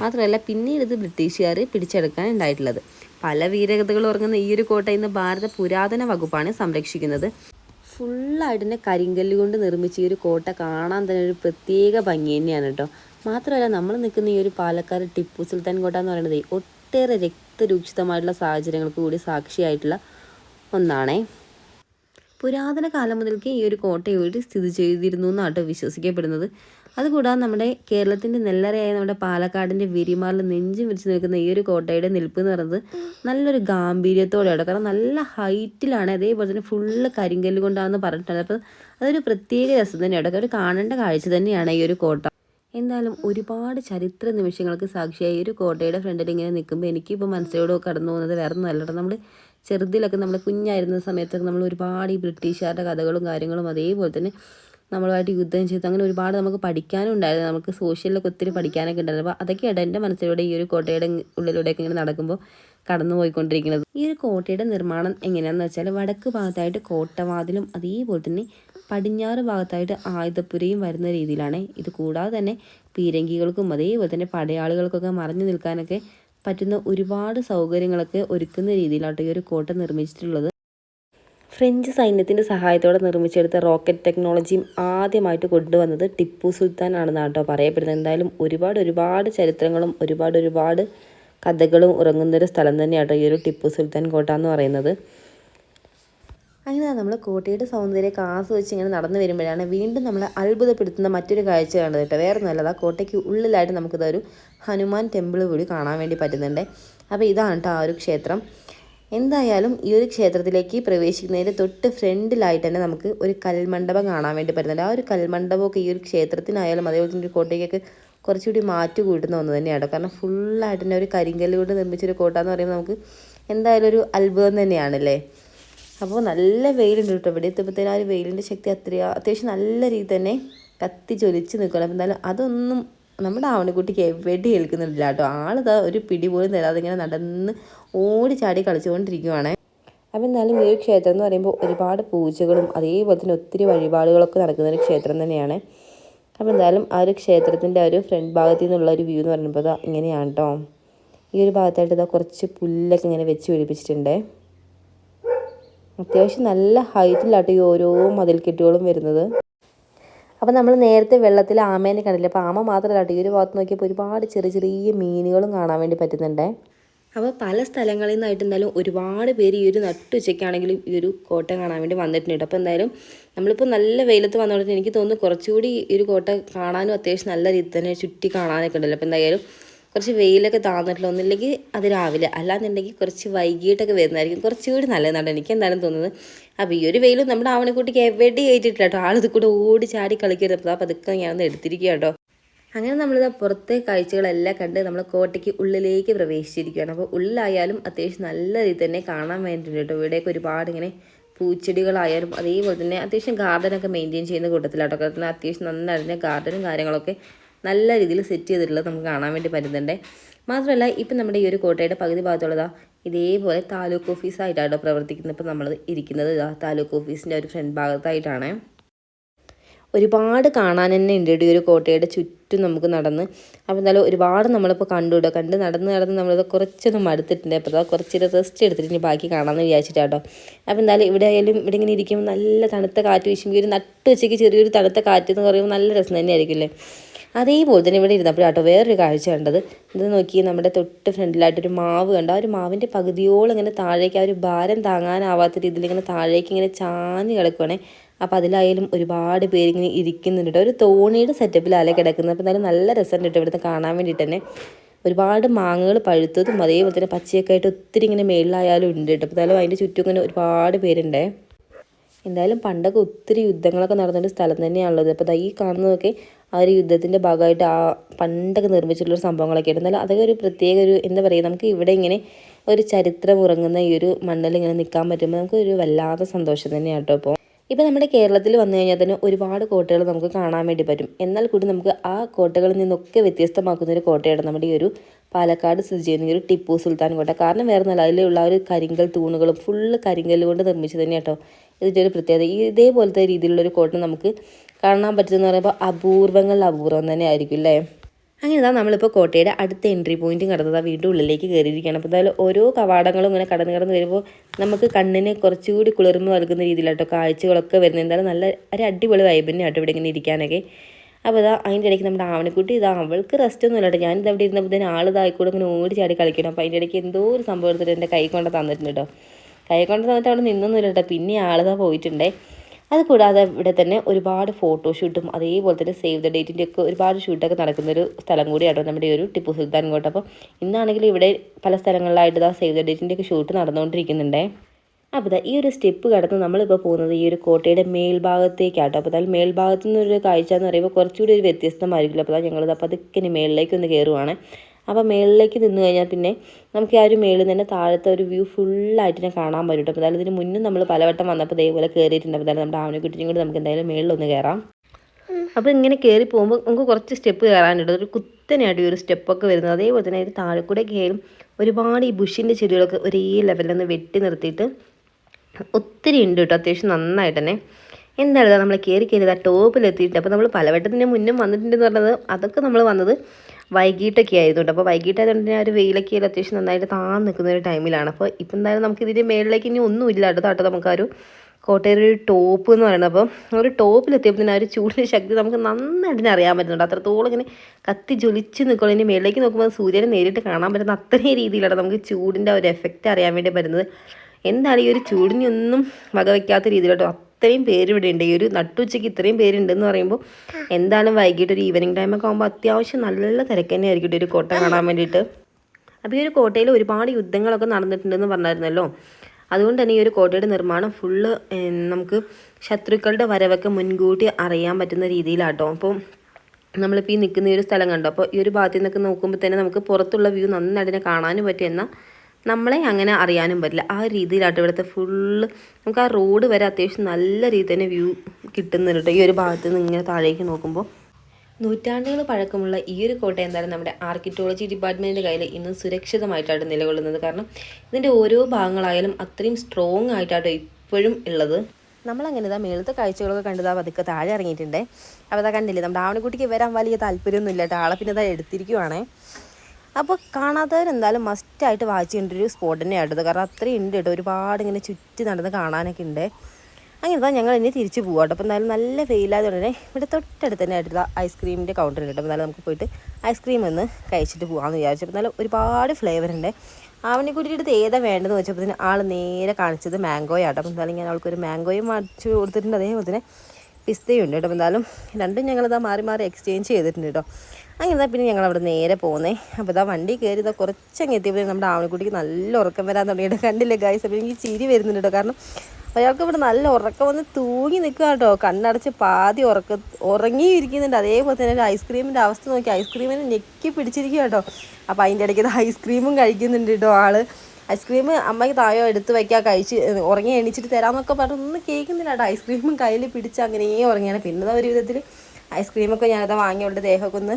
മാത്രമല്ല പിന്നീട് ഇത് ബ്രിട്ടീഷുകാർ പിടിച്ചെടുക്കാൻ ഉണ്ടായിട്ടുള്ളത്. പല വീരകഥകൾ ഉറങ്ങുന്ന ഈ ഒരു കോട്ട ഇന്ന് ഭാരത പുരാതന വകുപ്പാണ് സംരക്ഷിക്കുന്നത്. ഫുള്ളായിട്ട് തന്നെ കരിങ്കല്ല് കൊണ്ട് നിർമ്മിച്ച ഈ ഒരു കോട്ട കാണാൻ തന്നെ ഒരു പ്രത്യേക ഭംഗി തന്നെയാണ് കേട്ടോ. മാത്രമല്ല നമ്മൾ നിൽക്കുന്ന ഈ ഒരു പാലക്കാട് ടിപ്പു സുൽത്താൻ കോട്ട എന്ന് പറയുന്നത് ഒട്ടേറെ രക്തരൂക്ഷിതമായിട്ടുള്ള സാഹചര്യങ്ങൾക്ക് കൂടി സാക്ഷിയായിട്ടുള്ള ഒന്നാണേ. പുരാതന കാലം മുതൽക്ക് ഈ ഒരു കോട്ടയോട് സ്ഥിതി ചെയ്തിരുന്നു എന്നാട്ടോ വിശ്വസിക്കപ്പെടുന്നത്. അതുകൂടാതെ നമ്മുടെ കേരളത്തിന്റെ നെല്ലറയായ നമ്മുടെ പാലക്കാടിന്റെ വിരിമാറിൽ നെഞ്ചും വിരിച്ച് നിൽക്കുന്ന ഈ ഒരു കോട്ടയുടെ നിൽപ്പ് എന്ന് പറയുന്നത് നല്ലൊരു ഗാംഭീര്യത്തോടെയാണ്. കാരണം നല്ല ഹൈറ്റിലാണ് അതേപോലെ തന്നെ ഫുള്ള് കരിങ്കല്ല് കൊണ്ടാണെന്ന് പറഞ്ഞിട്ടുണ്ട്. അപ്പോൾ അതൊരു പ്രത്യേക രസം തന്നെയാണ്. ഒരു കാണേണ്ട കാഴ്ച തന്നെയാണ് ഈ ഒരു കോട്ട. എന്തായാലും ഒരുപാട് ചരിത്ര നിമിഷങ്ങൾക്ക് സാക്ഷിയായി ഈ ഒരു കോട്ടയുടെ ഫ്രണ്ടിൽ ഇങ്ങനെ നിൽക്കുമ്പോൾ എനിക്കിപ്പോൾ മനസ്സിലൂടെ കടന്നു പോകുന്നത് വേറെ ഒന്നുമല്ല നമ്മൾ ചെറുതിലൊക്കെ നമ്മൾ കുഞ്ഞായിരുന്ന സമയത്തൊക്കെ നമ്മൾ ഒരുപാട് ഈ ബ്രിട്ടീഷുകാരുടെ കഥകളും കാര്യങ്ങളും അതേപോലെ തന്നെ നമ്മളുമായിട്ട് യുദ്ധം ചെയ്ത്. അങ്ങനെ ഒരുപാട് നമുക്ക് പഠിക്കാനും ഉണ്ടായിരുന്നു. നമുക്ക് സോഷ്യലിലൊക്കെ ഒത്തിരി പഠിക്കാനൊക്കെ ഉണ്ടായിരുന്നു. അപ്പോൾ അതൊക്കെയാണ് എന്റെ മനസ്സിലൂടെ ഈ ഒരു കോട്ടയുടെ ഉള്ളിലൂടെയൊക്കെ ഇങ്ങനെ നടക്കുമ്പോൾ കടന്നു പോയിക്കൊണ്ടിരിക്കുന്നത്. ഈ ഒരു കോട്ടയുടെ നിർമ്മാണം എങ്ങനെയാണെന്ന് വെച്ചാൽ വടക്ക് ഭാഗത്തായിട്ട് കോട്ടവാതിലും അതേപോലെ തന്നെ പടിഞ്ഞാറ് ഭാഗത്തായിട്ട് ആയുധപ്പുരയും വരുന്ന രീതിയിലാണ്. ഇത് കൂടാതെ തന്നെ പീരങ്കികൾക്കും അതേപോലെ തന്നെ പടയാളികൾക്കൊക്കെ മറഞ്ഞു നിൽക്കാനൊക്കെ പറ്റുന്ന ഒരുപാട് സൗകര്യങ്ങളൊക്കെ ഒരുക്കുന്ന രീതിയിലാണ് ഈ ഒരു കോട്ട നിർമ്മിച്ചിട്ടുള്ളത്. ഫ്രഞ്ച് സൈന്യത്തിന്റെ സഹായത്തോടെ നിർമ്മിച്ചെടുത്ത റോക്കറ്റ് ടെക്നോളജിയും ആദ്യമായിട്ട് കൊണ്ടുവന്നത് ടിപ്പു സുൽത്താൻ ആണെന്നാണ് കേട്ടോ പറയപ്പെടുന്നത്. എന്തായാലും ഒരുപാട് ഒരുപാട് ചരിത്രങ്ങളും ഒരുപാട് ഒരുപാട് കഥകളും ഉറങ്ങുന്നൊരു സ്ഥലം തന്നെയാട്ടോ ഈ ഒരു ടിപ്പു സുൽത്താൻ കോട്ട എന്ന് പറയുന്നത്. അങ്ങനെ നമ്മൾ കോട്ടയുടെ സൗന്ദര്യമൊക്കെ ആസ്വദിച്ച് ഇങ്ങനെ നടന്നു വരുമ്പോഴാണ് വീണ്ടും നമ്മൾ അത്ഭുതപ്പെടുത്തുന്ന മറ്റൊരു കാഴ്ച കണ്ടത് കേട്ടോ. വേറെ ഒന്നുമല്ല ആ കോട്ടയ്ക്ക് ഉള്ളിലായിട്ട് നമുക്കിതൊരു ഹനുമാൻ ടെമ്പിൾ കൂടി കാണാൻ വേണ്ടി പറ്റുന്നുണ്ട്. അപ്പോൾ ഇതാണ് കേട്ടോ ആ ഒരു ക്ഷേത്രം. എന്തായാലും ഈ ഒരു ക്ഷേത്രത്തിലേക്ക് പ്രവേശിക്കുന്നതിന് തൊട്ട് ഫ്രണ്ടിലായിട്ട് തന്നെ നമുക്ക് ഒരു കൽമണ്ഡപം കാണാൻ വേണ്ടി പറ്റുന്നുണ്ട്. ആ ഒരു കൽമണ്ഡപമൊക്കെ ഈ ഒരു ക്ഷേത്രത്തിനായാലും അതേപോലെ തന്നെ ഒരു കോട്ടയ്ക്കൊക്കെ കുറച്ചുകൂടി മാറ്റി കൂട്ടുന്ന ഒന്ന് തന്നെയാണ് കാരണം ഫുള്ളായിട്ട് തന്നെ ഒരു കരിങ്കല്ല് കൊണ്ട് നിർമ്മിച്ചൊരു കോട്ട എന്ന് പറയുമ്പോൾ നമുക്ക് എന്തായാലും ഒരു അത്ഭുതം തന്നെയാണല്ലേ? അപ്പോൾ നല്ല വെയിലുണ്ട് കേട്ടോ. ഇവിടെ എത്തുമ്പോഴത്തേനും ആ ഒരു വെയിലിന്റെ ശക്തി അത്ര അത്യാവശ്യം നല്ല രീതിയിൽ തന്നെ കത്തി ജ്വലിച്ച് നിൽക്കണം എന്തായാലും അതൊന്നും നമ്മുടെ ആവണിക്കുട്ടിക്ക് എവിടെ ഏൽക്കുന്നില്ല കേട്ടോ. ആളിതാ ഒരു പിടി പോലും തരാതെ ഇങ്ങനെ നടന്ന് ഓടി ചാടി കളിച്ചുകൊണ്ടിരിക്കുവാണ്. അപ്പം എന്നാലും ഈ ഒരു ക്ഷേത്രം എന്ന് പറയുമ്പോൾ ഒരുപാട് പൂജകളും അതേപോലെ തന്നെ ഒത്തിരി വഴിപാടുകളൊക്കെ നടക്കുന്ന ഒരു ക്ഷേത്രം തന്നെയാണ്. അപ്പോൾ എന്തായാലും ആ ഒരു ക്ഷേത്രത്തിന്റെ ഒരു ഫ്രണ്ട് ഭാഗത്തു നിന്നുള്ള ഒരു വ്യൂ എന്ന് പറയുമ്പോൾ ഇതാ ഇങ്ങനെയാണ് കേട്ടോ ഈ ഒരു ഭാഗത്തായിട്ട് ഇതാ കുറച്ച് പുല്ലൊക്കെ ഇങ്ങനെ വെച്ച് പിടിപ്പിച്ചിട്ടുണ്ട്. അത്യാവശ്യം നല്ല ഹൈറ്റിലാട്ടോ ഈ ഓരോ മതിൽക്കെട്ടുകളും വരുന്നത്. അപ്പോൾ നമ്മൾ നേരത്തെ വെള്ളത്തിൽ ആമേനെ കണ്ടില്ല? അപ്പോൾ ആമ മാത്രമല്ല കേട്ടോ ഈ ഒരു ഭാഗത്ത് നോക്കിയപ്പോൾ ഒരുപാട് ചെറിയ ചെറിയ മീനുകളും കാണാൻ വേണ്ടി പറ്റുന്നുണ്ട്. അപ്പോൾ പല സ്ഥലങ്ങളിൽ നിന്നായിട്ട് എന്തായാലും ഒരുപാട് പേര് ഈ ഒരു നട്ടുച്ചയ്ക്കാണെങ്കിലും ഈ ഒരു കോട്ട കാണാൻ വേണ്ടി വന്നിട്ടുണ്ട്. അപ്പോൾ എന്തായാലും നമ്മളിപ്പോൾ നല്ല വെയിലത്ത് വന്നതുകൊണ്ട് എനിക്ക് തോന്നുന്നു കുറച്ചുകൂടി ഈ ഒരു കോട്ട കാണാനും അത്യാവശ്യം നല്ല രീതി തന്നെ ചുറ്റി കാണാനൊക്കെ ഉണ്ടല്ലോ. അപ്പോൾ എന്തായാലും കുറച്ച് വെയിലൊക്കെ താന്നിട്ടില്ല ഒന്നില്ലെങ്കിൽ അത് രാവിലെ. അല്ലാന്നുണ്ടെങ്കിൽ കുറച്ച് വൈകിട്ടൊക്കെ വരുന്നതായിരിക്കും. കുറച്ചുകൂടി നല്ലതെന്നാണ് എനിക്ക് എന്തായാലും തോന്നുന്നത് അപ്പോൾ ഈ ഒരു വെയിലും നമ്മുടെ ആവണക്കുട്ടിക്ക് എവിടെ ആയിട്ടില്ല കേട്ടോ. ആളിത് കൂടെ ഓടി ചാടി കളിക്കരുത്. അപ്പോൾ അപ്പം പതുക്കെ ഞാനൊന്ന് എടുത്തിരിക്കുക കേട്ടോ. അങ്ങനെ നമ്മളിത് പുറത്തെ കാഴ്ചകളെല്ലാം കണ്ട് നമ്മൾ കോട്ടയ്ക്ക് ഉള്ളിലേക്ക് പ്രവേശിച്ചിരിക്കുകയാണ് അപ്പോൾ ഉള്ളിലായാലും അത്യാവശ്യം നല്ല രീതി തന്നെ കാണാൻ വേണ്ടിയിട്ട് കേട്ടോ. ഇവിടെയൊക്കെ ഒരുപാട് ഇങ്ങനെ പൂച്ചെടികളായാലും അതേപോലെ തന്നെ അത്യാവശ്യം ഗാർഡനൊക്കെ മെയിന്റെയിൻ ചെയ്യുന്ന കൂട്ടത്തിലാട്ടോ കാരണം അത്യാവശ്യം നന്നായിട്ട് ഗാർഡനും കാര്യങ്ങളൊക്കെ നല്ല രീതിയിൽ സെറ്റ് ചെയ്തിട്ടുള്ളത് നമുക്ക് കാണാൻ വേണ്ടി പറ്റുന്നുണ്ട്. മാത്രമല്ല ഇപ്പം നമ്മുടെ ഈ ഒരു കോട്ടയുടെ പകുതി ഭാഗത്തുള്ളതാ ഇതേപോലെ താലൂക്ക് ഓഫീസായിട്ടാണ് പ്രവർത്തിക്കുന്നത്. ഇപ്പം നമ്മൾ ഇരിക്കുന്നത് ഇതാ താലൂക്ക് ഓഫീസിന്റെ ഒരു ഫ്രണ്ട് ഭാഗത്തായിട്ടാണ്. ഒരുപാട് കാണാൻ തന്നെ ഉണ്ട് ഈ ഒരു കോട്ടയുടെ ചുറ്റും നമുക്ക് നടന്ന്. അപ്പോൾ എന്തായാലും ഒരുപാട് നമ്മളിപ്പോൾ കണ്ടുവിടുക കണ്ട് നടന്ന് നടന്ന് നമ്മളിത് കുറച്ചൊന്നും മടുത്തിട്ടുണ്ട്. അപ്പോൾ കുറച്ച് റെസ്റ്റ് എടുത്തിട്ട് ബാക്കി കാണാമെന്ന് വിചാരിച്ചിട്ടാട്ടോ അപ്പോൾ എന്തായാലും ഇവിടെ ആയാലും ഇവിടെ ഇങ്ങനെ ഇരിക്കുമ്പോൾ നല്ല തണുത്ത കാറ്റ് വീശുമ്പോൾ ഒരു നട്ടുച്ചയ്ക്ക് ചെറിയൊരു തണുത്ത കാറ്റ് എന്ന് പറയുമ്പോൾ നല്ല രസം തന്നെയായിരിക്കില്ലേ അതേപോലെ തന്നെ ഇവിടെ ഇരുന്നപ്പോഴാട്ടോ വേറൊരു കാഴ്ച കണ്ടത്. ഇത് നോക്കി നമ്മുടെ തൊട്ട് ഫ്രണ്ടിലായിട്ടൊരു മാവ് കണ്ടു. ആ ഒരു മാവിന്റെ പകുതിയോളം ഇങ്ങനെ താഴേക്ക് ആ ഒരു ഭാരം താങ്ങാനാവാത്ത രീതിയിൽ ഇങ്ങനെ താഴേക്ക് ഇങ്ങനെ ചാഞ്ഞ് കിടക്കുവാണേ. അപ്പോൾ അതിലായാലും ഒരുപാട് പേരിങ്ങനെ ഇരിക്കുന്നുണ്ട് ഒരു തോണിയുടെ സെറ്റപ്പിലാലേ കിടക്കുന്നത്. അപ്പോൾ നല്ല നല്ല രസമുണ്ട് ഇവിടുന്ന് കാണാൻ വേണ്ടിയിട്ട് തന്നെ. ഒരുപാട് മാങ്ങകൾ പഴുത്തതും അതേപോലെ തന്നെ പച്ചയൊക്കെ ആയിട്ട് ഒത്തിരി ഇങ്ങനെ മേളിലായാലും ഉണ്ട് കേട്ടോ. അപ്പോൾ എന്തായാലും അതിന്റെ ചുറ്റും ഇങ്ങനെ ഒരുപാട് പേരുണ്ടേ. എന്തായാലും പണ്ടൊക്കെ ഒത്തിരി യുദ്ധങ്ങളൊക്കെ നടന്നൊരു സ്ഥലം തന്നെയാണുള്ളത്. അപ്പോൾ ഈ കാണുന്നതൊക്കെ ആ ഒരു യുദ്ധത്തിന്റെ ഭാഗമായിട്ട് ആ പണ്ടൊക്കെ നിർമ്മിച്ചിട്ടുള്ള സംഭവങ്ങളൊക്കെ ആയിരുന്നു. എന്നാലും അതൊക്കെ ഒരു പ്രത്യേക ഒരു എന്താ പറയുക നമുക്ക് ഇവിടെ ഇങ്ങനെ ഒരു ചരിത്രം ഉറങ്ങുന്ന ഈ ഒരു മണ്ണിൽ ഇങ്ങനെ നിൽക്കാൻ പറ്റുമ്പോൾ നമുക്ക് ഒരു വല്ലാത്ത സന്തോഷം തന്നെയാണ് കേട്ടോ ഇപ്പോൾ ഇപ്പോൾ നമ്മുടെ കേരളത്തിൽ വന്നു കഴിഞ്ഞാൽ തന്നെ ഒരുപാട് കോട്ടകൾ നമുക്ക് കാണാൻ വേണ്ടി പറ്റും. എന്നാൽ കൂടി നമുക്ക് ആ കോട്ടകളിൽ നിന്നൊക്കെ വ്യത്യസ്തമാക്കുന്ന ഒരു കോട്ടയാണ് നമ്മുടെ ഈ ഒരു പാലക്കാട് സ്ഥിതി ചെയ്യുന്ന ഈ ഒരു ടിപ്പു സുൽത്താൻ കോട്ട. കാരണം വേറെ നല്ല അതിലുള്ള ഒരു കരിങ്കൽ തൂണുകളും ഫുള്ള് കരിങ്കൽ കൊണ്ട് നിർമ്മിച്ചത് തന്നെ കേട്ടോ. ഇതിന്റെ ഒരു പ്രത്യേകത. ഇതേപോലത്തെ രീതിയിലുള്ളൊരു കോട്ട നമുക്ക് കാണാൻ പറ്റുന്ന പറയുമ്പോൾ അപൂർവങ്ങളിൽ അപൂർവം തന്നെ ആയിരിക്കും അല്ലേ അങ്ങനെ ഇതാ നമ്മളിപ്പോൾ കോട്ടയുടെ അടുത്ത എൻട്രി പോയിന്റും കടന്നത് വീണ്ടും ഉള്ളിലേക്ക് കയറിയിരിക്കുകയാണ് അപ്പോൾ എന്തായാലും ഓരോ കവാടങ്ങളും ഇങ്ങനെ കടന്ന് കടന്ന് വരുമ്പോൾ നമുക്ക് കണ്ണിന് കുറച്ചുകൂടി കുളിർമ നൽകുന്ന രീതിയിലാട്ടോ കാഴ്ചകളൊക്കെ വരുന്നത്. എന്തായാലും നല്ല ഒരു അടിപൊളി വൈബ് തന്നെ ആട്ടോ ഇവിടെ ഇങ്ങനെ ഇരിക്കാനൊക്കെ. അപ്പോൾ ഇതാ അതിന്റെ ഇടയ്ക്ക് നമ്മുടെ ആവണിക്കുട്ടി ഇതാ അവൾക്ക് റെസ്റ്റ് ഒന്നും ഇല്ലാട്ടോ. ഞാനിത് അവിടെ ഇരുന്നപ്പോൾ ആൾ ഇതായിക്കൂടെ ഇങ്ങനെ ഓടി ചാടി കളിക്കണം അപ്പോൾ അതിന്റെ ഇടയ്ക്ക് എന്തോ ഒരു സംഭവം എടുത്തിട്ട് എന്റെ കൈ കൊണ്ട് തന്നിട്ടുണ്ട് കേട്ടോ കൈ കൊണ്ട് തന്നിട്ട് അവിടെ നിന്നൊന്നുമില്ല കേട്ടോ പിന്നെ ആളിതാ പോയിട്ടുണ്ടേ. അതുകൂടാതെ ഇവിടെ തന്നെ ഒരുപാട് ഫോട്ടോഷൂട്ടും അതേപോലെ തന്നെ സേവ് ദ ഡേറ്റിന്റെ ഒക്കെ ഒരുപാട് ഷൂട്ടൊക്കെ നടക്കുന്ന ഒരു സ്ഥലം കൂടിയാണ് നമ്മുടെ ഒരു ടിപ്പു സുൽത്താൻ കോട്ട. അപ്പോൾ ഇന്നാണെങ്കിൽ ഇവിടെ പല സ്ഥലങ്ങളിലായിട്ട് ഇതാ സേവ് ദ ഡേറ്റിന്റെ ഒക്കെ ഷൂട്ട് നടന്നുകൊണ്ടിരിക്കുന്നുണ്ടേ. അപ്പോൾ ഈ ഒരു സ്റ്റെപ്പ് കടന്ന് നമ്മളിപ്പോൾ പോകുന്നത് ഈ ഒരു കോട്ടയുടെ മേൽഭാഗത്തേക്കാട്ടോ. അപ്പോൾ അതായത് മേൽഭാഗത്തു നിന്നൊരു കാഴ്ച എന്ന് പറയുമ്പോൾ കുറച്ചുകൂടി ഒരു വ്യത്യസ്തമായിരിക്കില്ല. അപ്പോൾ ഞങ്ങളിത് ഇനി മേളിലേക്ക് ഒന്ന് കയറുവാണ് അപ്പോൾ മേളിലേക്ക് നിന്ന് കഴിഞ്ഞാൽ പിന്നെ നമുക്ക് ആ ഒരു മേളിൽ നിന്ന് തന്നെ താഴത്തെ ഒരു വ്യൂ ഫുള്ളായിട്ട് തന്നെ കാണാൻ പറ്റും അപ്പോൾ എന്തായാലും ഇതിന് മുന്നും നമ്മൾ പലവട്ടം വന്നപ്പോൾ ഇതേപോലെ കയറിയിട്ടുണ്ട് അപ്പോൾ നമ്മുടെ ആവണിക്കുട്ടിയും കൂടി നമുക്ക് എന്തായാലും മേളിലൊന്ന് കയറാം അപ്പോൾ ഇങ്ങനെ കയറി പോകുമ്പോൾ നമുക്ക് കുറച്ച് സ്റ്റെപ്പ് കയറാനുണ്ട്. ഒരു കുത്തനെയായിട്ട് ഒരു സ്റ്റെപ്പൊക്കെ വരുന്നത്. അതേപോലെ തന്നെ അതിന് താഴെ കൂടെ കയറും ഒരുപാട് ഈ ബുഷിന്റെ ചെടികളൊക്കെ ഒരേ ലെവലിൽ ഒന്ന് വെട്ടി നിർത്തിയിട്ട് ഒത്തിരി ഉണ്ട് കേട്ടോ. അത്യാവശ്യം നന്നായിട്ട് തന്നെ. എന്താണ് നമ്മൾ കയറി കയറി ആ ടോപ്പിലെത്തിയിട്ട് അപ്പോൾ നമ്മൾ പലവട്ടത്തിന്റെ മുന്നും വന്നിട്ടുണ്ടെന്ന് പറഞ്ഞത് അതൊക്കെ നമ്മൾ വന്നത് വൈകിട്ടൊക്കെ ആയതുകൊണ്ട്. അപ്പോൾ വൈകിട്ടായതുകൊണ്ട് ആ ഒരു വെയിലൊക്കെ ആയാലും അത്യാവശ്യം നന്നായിട്ട് താന്ന് നിൽക്കുന്ന ഒരു ടൈമിലാണ് അപ്പോൾ ഇപ്പം എന്തായാലും നമുക്ക് ഇതിന്റെ മേളിലേക്ക് ഇനി ഒന്നും ഇല്ല നമുക്ക് ആ ഒരു കോട്ടയുടെ ഒരു ടോപ്പ് എന്ന് പറയുന്നത് അപ്പം ഒരു ടോപ്പിലെത്തിയപ്പോൾ തന്നെ ആ ഒരു ചൂടിന്റെ ശക്തി നമുക്ക് നന്നായിട്ട് അറിയാൻ പറ്റുന്നുണ്ട്. അത്രത്തോളം ഇങ്ങനെ കത്തി ജ്വലിച്ച് നിൽക്കണം ഇനി മേളിലേക്ക് നോക്കുമ്പോൾ സൂര്യനെ നേരിട്ട് കാണാൻ പറ്റുന്ന അത്രയും രീതിയിലാണ് നമുക്ക് ചൂടിന്റെ ഒരു എഫക്റ്റ് അറിയാൻ വേണ്ടി പറ്റുന്നത്. എന്താണ് ഈ ഒരു ചൂടിനൊന്നും വകവയ്ക്കാത്ത രീതിയിലോട്ടോ അത്രയും പേര് ഇവിടെ ഉണ്ട് ഈ ഒരു നട്ടുച്ചയ്ക്ക് ഇത്രയും പേരുണ്ടെന്ന് പറയുമ്പോൾ എന്തായാലും വൈകിട്ട് ഒരു ഈവനിങ് ടൈമൊക്കെ ആകുമ്പോൾ അത്യാവശ്യം നല്ല തിരക്ക് തന്നെ ആയിരിക്കും ഒരു കോട്ട കാണാൻ വേണ്ടിയിട്ട്. അപ്പോൾ ഈ ഒരു കോട്ടയിൽ ഒരുപാട് യുദ്ധങ്ങളൊക്കെ നടന്നിട്ടുണ്ടെന്ന് പറഞ്ഞായിരുന്നല്ലോ. അതുകൊണ്ട് തന്നെ ഈ ഒരു കോട്ടയുടെ നിർമ്മാണം ഫുള്ള് നമുക്ക് ശത്രുക്കളുടെ വരവൊക്കെ മുൻകൂട്ടി അറിയാൻ പറ്റുന്ന രീതിയിലാട്ടോ. അപ്പോൾ നമ്മളിപ്പോൾ ഈ നിൽക്കുന്ന ഈ ഒരു സ്ഥലം കണ്ടോ? അപ്പോൾ ഈ ഒരു ഭാഗത്തു നിന്നൊക്കെ നോക്കുമ്പോൾ തന്നെ നമുക്ക് പുറത്തുള്ള വ്യൂ നന്നായിട്ട് തന്നെ കാണാനും പറ്റും. എന്നാൽ നമ്മളെ അങ്ങനെ അറിയാനും പറ്റില്ല. ആ രീതിയിലാട്ടോ ഇവിടുത്തെ ഫുള്ള് നമുക്ക് ആ റോഡ് വരെ അത്യാവശ്യം നല്ല രീതിയിൽ തന്നെ വ്യൂ കിട്ടുന്നുണ്ട് കേട്ടോ. ഈ ഒരു ഭാഗത്ത് നിന്ന് ഇങ്ങനെ താഴേക്ക് നോക്കുമ്പോൾ നൂറ്റാണ്ടുകൾ പഴക്കമുള്ള ഈ ഒരു കോട്ട എന്തായാലും നമ്മുടെ ആർക്കിറ്റോളജി ഡിപ്പാർട്ട്മെന്റിന്റെ കയ്യിൽ ഇന്നും സുരക്ഷിതമായിട്ടാണ് നിലകൊള്ളുന്നത്. കാരണം ഇതിന്റെ ഓരോ ഭാഗങ്ങളായാലും അത്രയും സ്ട്രോങ് ആയിട്ടാണ് ഇപ്പോഴും ഉള്ളത്. നമ്മളങ്ങനെ ഇതാ മേളത്തെ കാഴ്ചകളൊക്കെ കണ്ടതാ പതുക്കെ താഴെ ഇറങ്ങിയിട്ടുണ്ട്. അപ്പോൾ അതാ കണ്ടില്ലേ നമ്മുടെ ആവണക്കുട്ടിക്ക് വരാൻ വലിയ താല്പര്യമൊന്നും ഇല്ല കേട്ടോ. ആളെ പിന്നെ ഇതാ എടുത്തിരിക്കുവാണേ. അപ്പോൾ കാണാത്തവരെന്തായാലും മസ്റ്റായിട്ട് വാച്ച് ചെയ്യേണ്ട ഒരു സ്പോട്ട് തന്നെയാണ് കേട്ടോ കാരണം അത്രയും ഉണ്ട് കേട്ടോ. ഒരുപാട് ഇങ്ങനെ ചുറ്റി നടന്ന് കാണാനൊക്കെ ഉണ്ട്. അങ്ങനെ തന്നെ ഞങ്ങൾ ഇനി തിരിച്ച് പോകാം കേട്ടോ. അപ്പോൾ എന്തായാലും നല്ല വെയിലായതുകൊണ്ട് ഉടനെ ഇവിടെ തൊട്ടടുത്ത് തന്നെ ആയിട്ടുള്ള ഐസ്ക്രീമിന്റെ കൗണ്ടർ ഉണ്ട് അപ്പോൾ എന്നാലും നമുക്ക് പോയിട്ട് ഐസ്ക്രീം ഒന്ന് കഴിച്ചിട്ട് പോകാമെന്ന് വിചാരിച്ചു. അപ്പോൾ എന്നാലും ഒരുപാട് ഫ്ലേവർ ഉണ്ട്. അവനെ കൂട്ടിയിട്ട് ഏതാ വേണ്ടതെന്ന് വെച്ചപ്പോൾ ആൾ നേരെ കാണിച്ചത് മാംഗോയാട്ടോ അപ്പോൾ എന്തായാലും ഞാൻ അവൾക്കൊരു മാംഗോയും വാങ്ങിച്ചു കൊടുത്തിട്ടുണ്ട്. അതേപോലെ തന്നെ പിസ്തയും ഉണ്ട് കേട്ടോ. എന്തായാലും രണ്ടും ഞങ്ങളിതാ മാറി മാറി എക്സ്ചേഞ്ച് ചെയ്തിട്ടുണ്ട് കേട്ടോ. അങ്ങനെ പിന്നെ ഞങ്ങൾ അവിടെ നേരെ പോകുന്നേ അപ്പോൾ ഇതാ വണ്ടി കയറി ഇതാ കുറച്ചങ്ങ് എത്തിയപ്പോൾ നമ്മുടെ ആവണിക്കുട്ടിക്ക് നല്ല ഉറക്കം വരാൻ തുടങ്ങിയിട്ട് കണ്ടില്ലേ ഗായ്സ് അപ്പോൾ എനിക്ക് ചിരി വരുന്നുണ്ട് കേട്ടോ. കാരണം അയാൾക്ക് ഇവിടെ നല്ല ഉറക്കം വന്ന് തൂങ്ങി നിൽക്കുക കേട്ടോ. കണ്ണടച്ച് പാതി ഉറക്ക ഉറങ്ങിയിരിക്കുന്നുണ്ട്. അതേപോലെ തന്നെ ഒരു ഐസ്ക്രീമിന്റെ അവസ്ഥ നോക്കി ഐസ്ക്രീമിനെ ഞെക്കി പിടിച്ചിരിക്കുക കേട്ടോ. അപ്പോൾ അതിന്റെ ഇടയ്ക്ക് ഐസ്ക്രീമും കഴിക്കുന്നുണ്ട് കേട്ടോ ആൾ. ഐസ്ക്രീം അമ്മയ്ക്ക് തായോ എടുത്ത് വയ്ക്കുക കഴിച്ച് ഉറങ്ങി എണീച്ചിട്ട് തരാമെന്നൊക്കെ പറഞ്ഞു ഒന്നും കേൾക്കുന്നില്ല കേട്ടോ. ഐസ്ക്രീമും കയ്യിൽ പിടിച്ച് അങ്ങനെ ഉറങ്ങിയാണ്. പിന്നെ ഒരു വിധത്തിൽ ഐസ്ക്രീമൊക്കെ ഞാനത് വാങ്ങിയുള്ള ദേഹമൊക്കെ ഒന്ന്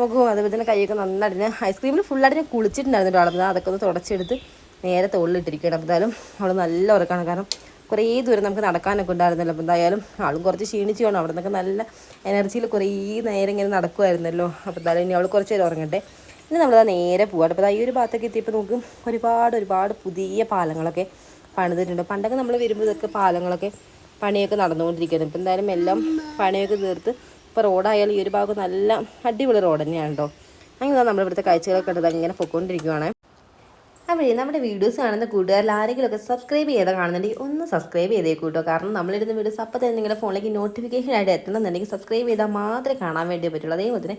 മുഖവും അതുപോലെ തന്നെ കൈയൊക്കെ നന്നായിട്ട് ഐസ്ക്രീമിൽ ഫുള്ളായിട്ട് ഞാൻ കുളിച്ചിട്ടുണ്ടായിരുന്നു കേട്ടോ. അതൊക്കെ ഒന്ന് തുടച്ചെടുത്ത് നേരെ തോളിലിട്ടിരിക്കണം അപ്പോൾ എന്തായാലും അവൾ നല്ല ഉറക്കാണ്. കാരണം കുറേ ദൂരം നമുക്ക് നടക്കാനൊക്കെ ഉണ്ടായിരുന്നല്ലോ. അപ്പോൾ എന്തായാലും ആളും കുറച്ച് ക്ഷീണിച്ചു വേണം അവിടെ നിന്നൊക്കെ നല്ല എനർജിയിൽ കുറേ നേരം ഇങ്ങനെ നടക്കുമായിരുന്നല്ലോ അപ്പോൾ എന്തായാലും ഇനി അവൾ കുറച്ച് നേരം ഉറങ്ങട്ടെ. ഇനി നമ്മൾ നേരെ പോകാം അപ്പോൾ ഈ ഒരു ഭാഗത്തൊക്കെ എത്തിയപ്പോൾ നമുക്ക് ഒരുപാട് ഒരുപാട് പുതിയ പാലങ്ങളൊക്കെ പണിതിട്ടുണ്ട്. പണ്ടൊക്കെ നമ്മൾ വരുമ്പോൾ ഇതൊക്കെ പാലങ്ങളൊക്കെ പണിയൊക്കെ നടന്നുകൊണ്ടിരിക്കുന്നത് ഇപ്പം എന്തായാലും എല്ലാം പണിയൊക്കെ തീർത്ത് ഇപ്പോൾ റോഡായാലും ഈ ഒരു ഭാഗം നല്ല അടിപൊളി റോഡ് തന്നെയാണ് കേട്ടോ അങ്ങനെ നമ്മൾ ഇവിടുത്തെ കാഴ്ചകളൊക്കെ കണ്ടത് അങ്ങനെ പൊയ്ക്കൊണ്ടിരിക്കുവാണ് അവിടെ നമ്മുടെ വീഡിയോസ് കാണുന്ന കൂട്ടുകാരിൽ ആരെങ്കിലുമൊക്കെ സബ്സ്ക്രൈബ് ചെയ്താൽ കാണുന്നുണ്ടെങ്കിൽ ഒന്ന് സബ്സ്ക്രൈബ് ചെയ്തേ കേട്ടോ കാരണം നമ്മളിടുന്ന വീഡിയോസ് അപ്പോൾ തന്നെ നിങ്ങളുടെ ഫോണിലേക്ക് നോട്ടിഫിക്കേഷൻ ആയിട്ട് എത്തണമെന്നുണ്ടെങ്കിൽ സബ്സ്ക്രൈബ് ചെയ്താൽ മാത്രമേ കാണാൻ വേണ്ടി പറ്റുള്ളൂ. അതേപോലെ തന്നെ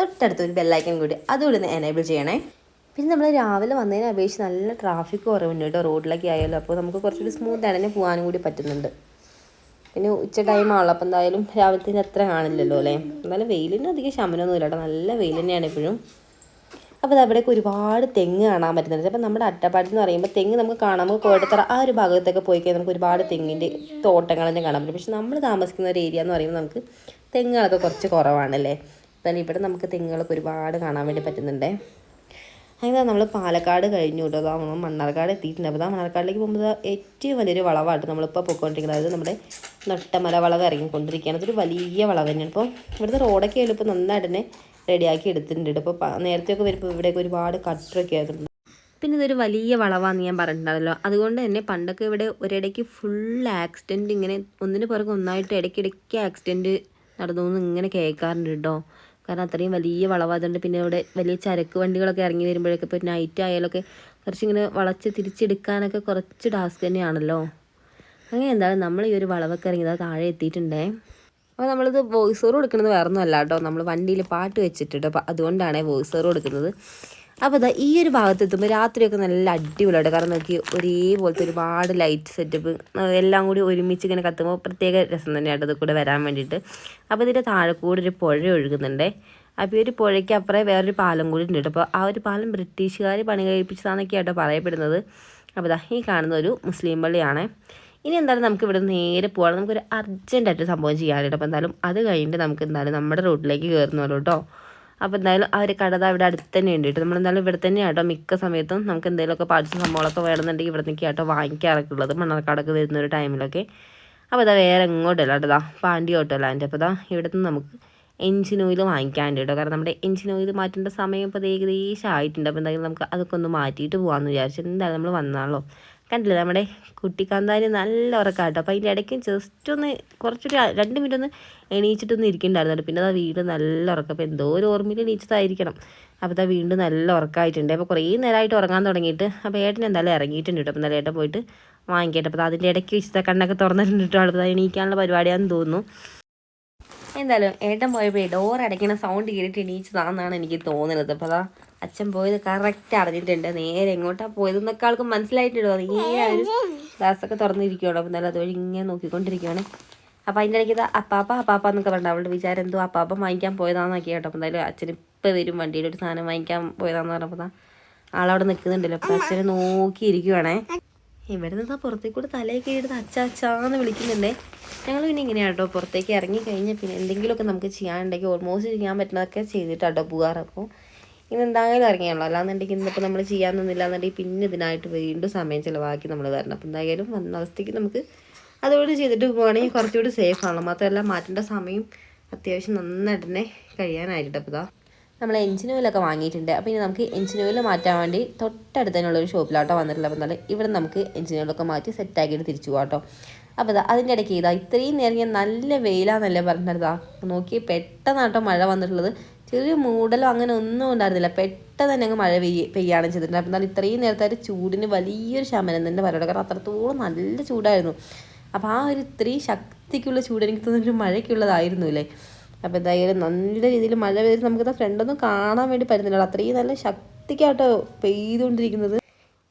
തൊട്ടടുത്ത് ഒരു ബെല്ലൈക്കൻ കൂടി അതുകൂടി ഒന്ന് എനേബിൾ ചെയ്യണേ. പിന്നെ നമ്മൾ രാവിലെ വന്നതിനെ അപേക്ഷിച്ച് നല്ല ട്രാഫിക് കുറവുണ്ട് കേട്ടോ റോഡിലേക്ക് ആയാലും. അപ്പോൾ നമുക്ക് കുറച്ചുകൂടി സ്മൂത്ത് ആയിട്ട് പോകാനും കൂടി പറ്റുന്നുണ്ട്. പിന്നെ ഉച്ച ടൈമാണല്ലോ അപ്പം എന്തായാലും രാവിലത്തിന് അത്ര കാണില്ലല്ലോ അല്ലേ? എന്നാലും വെയിലിന് അധികം ശമനമൊന്നും ഇല്ല കേട്ടോ. നല്ല വെയിൽ തന്നെയാണ് എപ്പോഴും അപ്പോൾ അവിടെയൊക്കെ ഒരുപാട് തെങ്ങ് കാണാൻ പറ്റുന്നുണ്ട്. അപ്പം നമ്മുടെ അട്ടപ്പാടി എന്ന് പറയുമ്പോൾ തെങ്ങ് നമുക്ക് കാണാം നമുക്ക് കോട്ടത്തറ ആ ഒരു ഭാഗത്തൊക്കെ പോയി കഴിഞ്ഞാൽ നമുക്ക് ഒരുപാട് തെങ്ങിന്റെ തോട്ടങ്ങൾ തന്നെ കാണാൻ പറ്റും. പക്ഷെ നമ്മൾ താമസിക്കുന്ന ഒരു ഏരിയ എന്ന് പറയുമ്പോൾ നമുക്ക് തെങ്ങുകളൊക്കെ കുറച്ച് കുറവാണല്ലേ? എന്നാലും ഇവിടെ നമുക്ക് തെങ്ങുകളൊക്കെ ഒരുപാട് കാണാൻ വേണ്ടി പറ്റുന്നുണ്ട്. അങ്ങനെ നമ്മൾ പാലക്കാട് കഴിഞ്ഞു കേട്ടോ. അതാ നമ്മൾ മണ്ണാർക്കാട് എത്തിയിട്ടുണ്ട്. അപ്പോൾ ആ മണ്ണാർക്കാടിലേക്ക് പോകുമ്പോൾ ഏറ്റവും വലിയൊരു വളവായിട്ട് നമ്മളിപ്പോൾ പോയിക്കൊണ്ടിരിക്കുന്നത് അതായത് നമ്മുടെ നട്ടമല വളവ് ഇറങ്ങിക്കൊണ്ടിരിക്കുകയാണ്. അതൊരു വലിയ വളവ് തന്നെയാണ്. അപ്പോൾ ഇവിടുത്തെ റോഡൊക്കെ ആയാലും ഇപ്പോൾ നന്നായിട്ട് തന്നെ റെഡിയാക്കി എടുത്തിട്ടുണ്ട് ഇപ്പോൾ നേരത്തെയൊക്കെ വരുമ്പോൾ ഇവിടെയൊക്കെ ഒരുപാട് കട്ടറൊക്കെ ആയിരുന്നു പിന്നെ ഇതൊരു വലിയ വളവാന്ന് ഞാൻ പറഞ്ഞിട്ടുണ്ടല്ലോ അതുകൊണ്ട് തന്നെ പണ്ടൊക്കെ ഇവിടെ ഒരിടയ്ക്ക് ഫുൾ ആക്സിഡന്റ് ഇങ്ങനെ ഒന്നിന് പുറകെ ഒന്നായിട്ട് ഇടയ്ക്കിടയ്ക്ക് ആക്സിഡന്റ് നടന്നു ഇങ്ങനെ കേൾക്കാറുണ്ട് കേട്ടോ. കാരണം അത്രയും വലിയ വളവാതുകൊണ്ട് പിന്നെ ഇവിടെ വലിയ ചരക്ക് വണ്ടികളൊക്കെ ഇറങ്ങി വരുമ്പോഴൊക്കെ ഇപ്പോൾ നൈറ്റ് ആയാലൊക്കെ കുറച്ചിങ്ങനെ വളച്ച് തിരിച്ചെടുക്കാനൊക്കെ കുറച്ച് ടാസ്ക് തന്നെയാണല്ലോ. അങ്ങനെ എന്തായാലും നമ്മൾ ഈ ഒരു വളവൊക്കെ ഇറങ്ങിയത് താഴെ എത്തിയിട്ടുണ്ടേ. അപ്പോൾ നമ്മളിത് വോയിസ് ഓവർ കൊടുക്കുന്നത് വേറെ ഒന്നും അല്ല കേട്ടോ. നമ്മൾ വണ്ടിയിൽ പാട്ട് വെച്ചിട്ടുണ്ട് അതുകൊണ്ടാണ് വോയിസ് ഓവർ കൊടുക്കുന്നത്. അപ്പോൾ ഇതാ ഈ ഒരു ഭാഗത്ത് എത്തുമ്പോൾ രാത്രിയൊക്കെ നല്ല അടിപൊളിയായിട്ട് കാരണം നോക്കി ഒരേപോലത്തെ ഒരുപാട് ലൈറ്റ് സെറ്റപ്പ് എല്ലാം കൂടി ഒരുമിച്ച് ഇങ്ങനെ കത്തുമ്പോൾ പ്രത്യേക രസം തന്നെയാണ് ഇത് കൂടെ വരാൻ വേണ്ടിയിട്ട്. അപ്പോൾ ഇതിന്റെ താഴെ കൂടെ ഒരു പുഴ ഒഴുകുന്നുണ്ടേ. അപ്പോൾ ഈ ഒരു പുഴയ്ക്ക് അപ്പുറം വേറൊരു പാലം കൂടി ഉണ്ട് അപ്പോൾ ആ ഒരു പാലം ബ്രിട്ടീഷുകാർ പണി കഴിപ്പിച്ചതാണെന്നൊക്കെ ആട്ടോ പറയപ്പെടുന്നത്. അപ്പോൾ ദാ ഈ കാണുന്ന ഒരു മുസ്ലിം പള്ളിയാണ്. ഇനി എന്തായാലും നമുക്ക് ഇവിടെ നേരെ പോകണം നമുക്കൊരു അർജന്റായിട്ട് സംഭവം ചെയ്യാനുണ്ട് അപ്പോൾ എന്തായാലും അത് കഴിഞ്ഞിട്ട് നമുക്ക് എന്തായാലും നമ്മുടെ റൂട്ടിലേക്ക് കയറുന്നുള്ളൂ കേട്ടോ. അപ്പോൾ എന്തായാലും ആ ഒരു കട ദാ ഇവിടെ അടുത്ത് തന്നെ ഉണ്ട് കേട്ടോ. നമ്മളെന്തായാലും ഇവിടെ തന്നെയാണ് കേട്ടോ മിക്ക സമയത്തും നമുക്ക് എന്തെങ്കിലുമൊക്കെ പാർട്സ് സംഭവങ്ങളൊക്കെ വേണമെന്നുണ്ടെങ്കിൽ ഇവിടെ നിൽക്കുക ആട്ടോ വാങ്ങിക്കാറൊക്കെ ഉള്ളത്. മണ്ണാർക്കാടൊക്കെ വരുന്ന ഒരു ടൈമിലൊക്കെ അപ്പോൾ ഇതാ വേറെ എങ്ങോട്ടല്ല കേട്ടോ. ഇതാ പാണ്ടി ഓട്ടോ ലാൻഡ് അപ്പോൾ ഇതാ ഇവിടെ നിന്ന് നമുക്ക് എഞ്ചിൻ ഓയിൽ വാങ്ങിക്കാനുണ്ട് കേട്ടോ. കാരണം നമ്മുടെ എഞ്ചിൻ ഓയിൽ മാറ്റേണ്ട സമയം ഇപ്പോൾ ഏകദേശം ആയിട്ടുണ്ട്. അപ്പോൾ എന്തായാലും നമുക്ക് അതൊക്കെ ഒന്ന് മാറ്റിയിട്ട് പോകാമെന്ന് വിചാരിച്ചു. എന്തായാലും നമ്മൾ വന്നാണല്ലോ കണ്ടില്ലേ നമ്മുടെ കുട്ടിക്കാന്താരി നല്ല ഉറക്കാട്ടോ. അപ്പോൾ അതിന്റെ ഇടയ്ക്ക് ജസ്റ്റ് ഒന്ന് കുറച്ചൊരു രണ്ട് മിനിറ്റ് ഒന്ന് എണീച്ചിട്ടൊന്ന് ഇരിക്കണ്ടായിരുന്നു പിന്നെ അതാ വീണ്ടും നല്ല ഉറക്കം. അപ്പോൾ എന്തോ ഒരു ഓർമ്മയിൽ എണീച്ചതായിരിക്കണം. അപ്പോൾ അതാ വീണ്ടും നല്ല ഉറക്കമായിട്ടുണ്ട് അപ്പോൾ കുറേ നേരമായിട്ട് ഉറങ്ങാൻ തുടങ്ങിയിട്ട് അപ്പോൾ ഏട്ടൻ എന്തായാലും ഇറങ്ങിയിട്ടുണ്ട് കേട്ടോ. അപ്പോൾ എന്തായാലും ഏട്ടൻ പോയിട്ട് വാങ്ങിക്കട്ടെ. അപ്പോൾ അതിന്റെ ഇടയ്ക്ക് വെച്ചിട്ട് കണ്ണൊക്കെ തുറന്നിട്ടുണ്ട് കേട്ടോ. അപ്പോൾ എണീക്കാനുള്ള പരിപാടിയാണെന്ന് തോന്നുന്നു. എന്തായാലും ഏട്ടൻ പോയപ്പോൾ ഡോർ അടയ്ക്കുന്ന സൗണ്ട് കേട്ടിട്ട് എണീച്ചതാണെന്നാണ് എനിക്ക് തോന്നുന്നത് അപ്പോൾ അതാ അച്ഛൻ പോയത് കറക്റ്റ് അറിഞ്ഞിട്ടുണ്ട്. നേരെ എങ്ങോട്ടാണ് പോയതെന്നൊക്കെ ആൾക്ക് മനസ്സിലായിട്ടുണ്ടോ? നേരെ ഒരു ഗ്ലാസ്സൊക്കെ തുറന്നിരിക്കുകയാണ് അപ്പം നല്ല അതുവഴി ഇങ്ങനെ നോക്കിക്കൊണ്ടിരിക്കുകയാണ് അപ്പം അതിന്റെ ഇടയ്ക്ക് ഇത് അപ്പാപ്പ അപ്പാപ്പ എന്നൊക്കെ പറഞ്ഞു അവളുടെ വിചാരം എന്തോ അപ്പാപ്പ വാങ്ങിക്കാൻ പോയതാണെന്നൊക്കെ കേട്ടോ. അപ്പം എന്തായാലും അച്ഛൻ ഇപ്പം വരും വണ്ടിയിൽ ഒരു സാധനം വാങ്ങിക്കാൻ പോയതാന്ന് പറഞ്ഞപ്പോൾ ആളവിടെ നിൽക്കുന്നുണ്ടല്ലോ അപ്പം അച്ഛനെ നോക്കിയിരിക്കുവാണേ. ഇവിടെ നിന്ന് പുറത്തേക്ക് കൂടെ തലയൊക്കെ എടുത്ത് അച്ഛ അച്ഛാന്ന് വിളിക്കുന്നുണ്ടേ. ഞങ്ങൾ പിന്നെ ഇങ്ങനെയാണ് കേട്ടോ പുറത്തേക്ക് ഇറങ്ങി കഴിഞ്ഞാൽ പിന്നെ എന്തെങ്കിലുമൊക്കെ നമുക്ക് ചെയ്യാനുണ്ടെങ്കിൽ ഓൾമോസ്റ്റ് ചെയ്യാൻ പറ്റുന്നതൊക്കെ ചെയ്തിട്ടാട്ടോ പോകാറ്. അപ്പോൾ ഇന്ന് എന്തായാലും ഇറങ്ങിയാണല്ലോ. അല്ലാന്നുണ്ടെങ്കിൽ ഇന്നിപ്പോൾ നമ്മൾ ചെയ്യാമെന്നൊന്നുമില്ല എന്നുണ്ടെങ്കിൽ പിന്നെ ഇതിനായിട്ട് വീണ്ടും സമയം ചിലവാക്കി നമ്മൾ വരണം. അപ്പോൾ എന്തായാലും വന്ന അവസ്ഥയ്ക്ക് നമുക്ക് അതുകൊണ്ട് ചെയ്തിട്ട് പോവുകയാണെങ്കിൽ കുറച്ചുകൂടി സേഫ് ആണല്ലോ. മാത്രമല്ല മാറ്റേണ്ട സമയം അത്യാവശ്യം നന്നായിട്ട് തന്നെ കഴിയാനായിട്ട് അപ്പോൾ നമ്മൾ എഞ്ചിൻ ഓയിലൊക്കെ വാങ്ങിയിട്ടുണ്ട്. അപ്പോൾ ഇനി നമുക്ക് എഞ്ചിൻ ഓയിൽ മാറ്റാൻ വേണ്ടി തൊട്ടടുത്ത് തന്നെയുള്ള ഒരു ഷോപ്പിലോട്ടോ വന്നിട്ടുള്ളത്. അപ്പോൾ എന്നാലും ഇവിടെ നമുക്ക് എഞ്ചിൻ ഓയിലൊക്കെ മാറ്റി സെറ്റാക്കിയിട്ട് തിരിച്ചു പോകാം കേട്ടോ. അപ്പോൾ ഇതാ അതിന്റെ ഇടയ്ക്ക് ഇതാ ഇത്രയും നേരം ഞാൻ നല്ല വെയിലാന്നല്ലേ പറഞ്ഞിരുതാ നോക്കി പെട്ടെന്നാട്ടോ മഴ വന്നിട്ടുള്ളത്. ചെറിയ മൂടലോ അങ്ങനെ ഒന്നും ഉണ്ടായിരുന്നില്ല. പെട്ടെന്ന് തന്നെ അങ്ങ് മഴ പെയ്യ പെയ്യാണ് ചെയ്തിട്ടുണ്ട് അപ്പം എന്നാൽ ഇത്രയും നേരത്തെ ഒരു ചൂടിന് വലിയൊരു ശമനം തന്നെ പറയുന്നത് കാരണം അത്രത്തോളം നല്ല ചൂടായിരുന്നു. അപ്പോൾ ആ ഒരു ഇത്രയും ശക്തിക്കുള്ള ചൂട് എനിക്ക് തോന്നുന്നൊരു മഴയ്ക്കുള്ളതായിരുന്നു അല്ലേ? അപ്പോൾ എന്തായാലും നല്ല രീതിയിൽ മഴ പെയ്ത് നമുക്ക് ഫ്രണ്ടൊന്നും കാണാൻ വേണ്ടി പറ്റുന്നില്ല അത്രയും നല്ല ശക്തിക്കാട്ടോ പെയ്തുകൊണ്ടിരിക്കുന്നത്.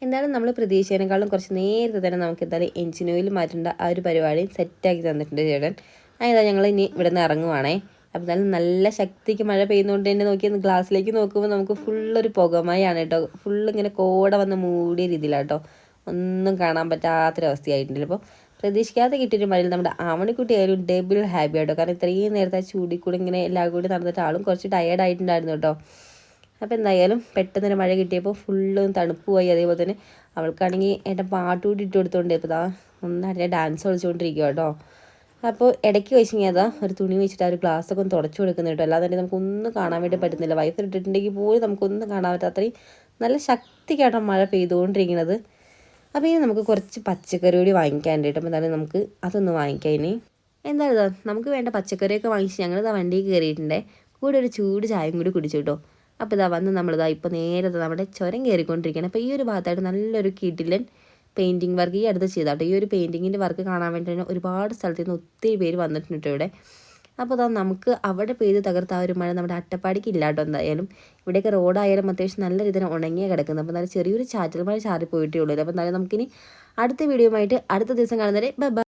എന്തായാലും നമ്മൾ പ്രതീക്ഷിച്ചതിനേക്കാളും കുറച്ച് നേരത്തെ തന്നെ നമുക്ക് എന്തായാലും എഞ്ചിൻ ഓയിൽ മാറ്റേണ്ട ആ ഒരു പരിപാടി സെറ്റാക്കി തന്നിട്ടുണ്ട് ചേട്ടൻ. അതായത് ഞങ്ങൾ ഇനി ഇവിടെ നിന്ന് ഇറങ്ങുവാണേ. അപ്പോൾ നല്ല നല്ല ശക്തിക്ക് മഴ പെയ്യുന്നതുകൊണ്ട് തന്നെ നോക്കി ഗ്ലാസ്സിലേക്ക് നോക്കുമ്പോൾ നമുക്ക് ഫുള്ളൊരു പുകമയാണ് കേട്ടോ. ഫുള്ള് ഇങ്ങനെ കോട വന്ന് മൂടിയ രീതിയിലാണ് കേട്ടോ ഒന്നും കാണാൻ പറ്റാത്തൊരവസ്ഥയായിട്ടുണ്ട്. അപ്പോൾ പ്രതീക്ഷിക്കാതെ കിട്ടിയൊരു മഴയിൽ നമ്മുടെ ആവണിക്കുട്ടി ആയാലും ഡബിൾ ഹാപ്പി ആട്ടോ. കാരണം ഇത്രയും നേരത്തെ ചൂടിൽ കൂടി ഇങ്ങനെ എല്ലാം കൂടി നടന്നിട്ട് ആളും കുറച്ച് ടയേർഡ് ആയിട്ടുണ്ടായിരുന്നു കേട്ടോ. അപ്പോൾ എന്തായാലും പെട്ടെന്നൊരു മഴ കിട്ടിയപ്പോൾ ഫുള്ളും തണുപ്പ് പോയി അതേപോലെ തന്നെ അവൾക്കാണെങ്കിൽ എന്റെ പാട്ട് കൂടി ഇട്ട് കൊടുത്തോണ്ട് ഇപ്പോൾ ദാ നന്നായിട്ട് ഡാൻസ് കളിച്ചുകൊണ്ടിരിക്കുക കേട്ടോ. അപ്പോൾ ഇടയ്ക്ക് വെച്ച് അതാ ഒരു തുണി വെച്ചിട്ട് ആ ഒരു ഗ്ലാസ്സൊക്കെ ഒന്ന് തുടച്ചു കൊടുക്കുന്നു കേട്ടോ. അല്ലാതെ നമുക്കൊന്നും കാണാൻ വേണ്ടി പറ്റുന്നില്ല. വൈഫ് ഇട്ടിട്ടുണ്ടെങ്കിൽ പോലും നമുക്കൊന്നും കാണാൻ പറ്റാത്ത അത്രയും നല്ല ശക്തിക്കാട്ടോ മഴ പെയ്തുകൊണ്ടിരിക്കുന്നത്. അപ്പോൾ ഇനി നമുക്ക് കുറച്ച് പച്ചക്കറി കൂടി വാങ്ങിക്കാൻ കേട്ടോ. അപ്പോൾ നമുക്ക് അതൊന്ന് വാങ്ങിക്കാം ഇനി. എന്തായാലും ഇതാ നമുക്ക് വേണ്ട പച്ചക്കറിയൊക്കെ വാങ്ങിച്ച് ഞങ്ങളിതാ വണ്ടിയിൽ കയറിയിട്ടുണ്ടേ. കൂടെ ഒരു ചൂട് ചായയും കൂടി കുടിച്ചു കേട്ടോ. അപ്പോൾ ഇതാ വന്ന് നമ്മളിതാ ഇപ്പോൾ നേരത്തെ നമ്മുടെ ചുരം കയറിക്കൊണ്ടിരിക്കുകയാണ്. അപ്പോൾ ഈ ഒരു ഭാഗത്തായിട്ട് നല്ലൊരു കിടിലൻ പെയിന്റിങ് വർക്ക് ഈ അടുത്ത് ചെയ്താട്ടോ. ഈ ഒരു പെയിന്റിങ്ങിന്റെ വർക്ക് കാണാൻ വേണ്ടി തന്നെ ഒരുപാട് സ്ഥലത്ത് നിന്ന് ഒത്തിരി പേര് വന്നിട്ടുണ്ട് ഇവിടെ. അപ്പോൾ അതാ നമുക്ക് അവിടെ പെയ്ത് തകർത്ത ആ ഒരു മഴ നമ്മുടെ അട്ടപ്പാടിക്ക് ഇല്ലാട്ടോ എന്തായാലും. ഇവിടെയൊക്കെ റോഡായാലും അത്യാവശ്യം നല്ല രീതിയിൽ ഉണങ്ങിയ കിടക്കുന്നത്. അപ്പോൾ നല്ല ചെറിയൊരു ചാറ്റൽ മഴ ചാറിപ്പോയിട്ടേ ഉള്ളൂ. അപ്പോൾ എന്തായാലും നമുക്കിനി അടുത്ത വീഡിയോ ആയിട്ട് അടുത്ത ദിവസം കാണുന്നവരെ ബൈ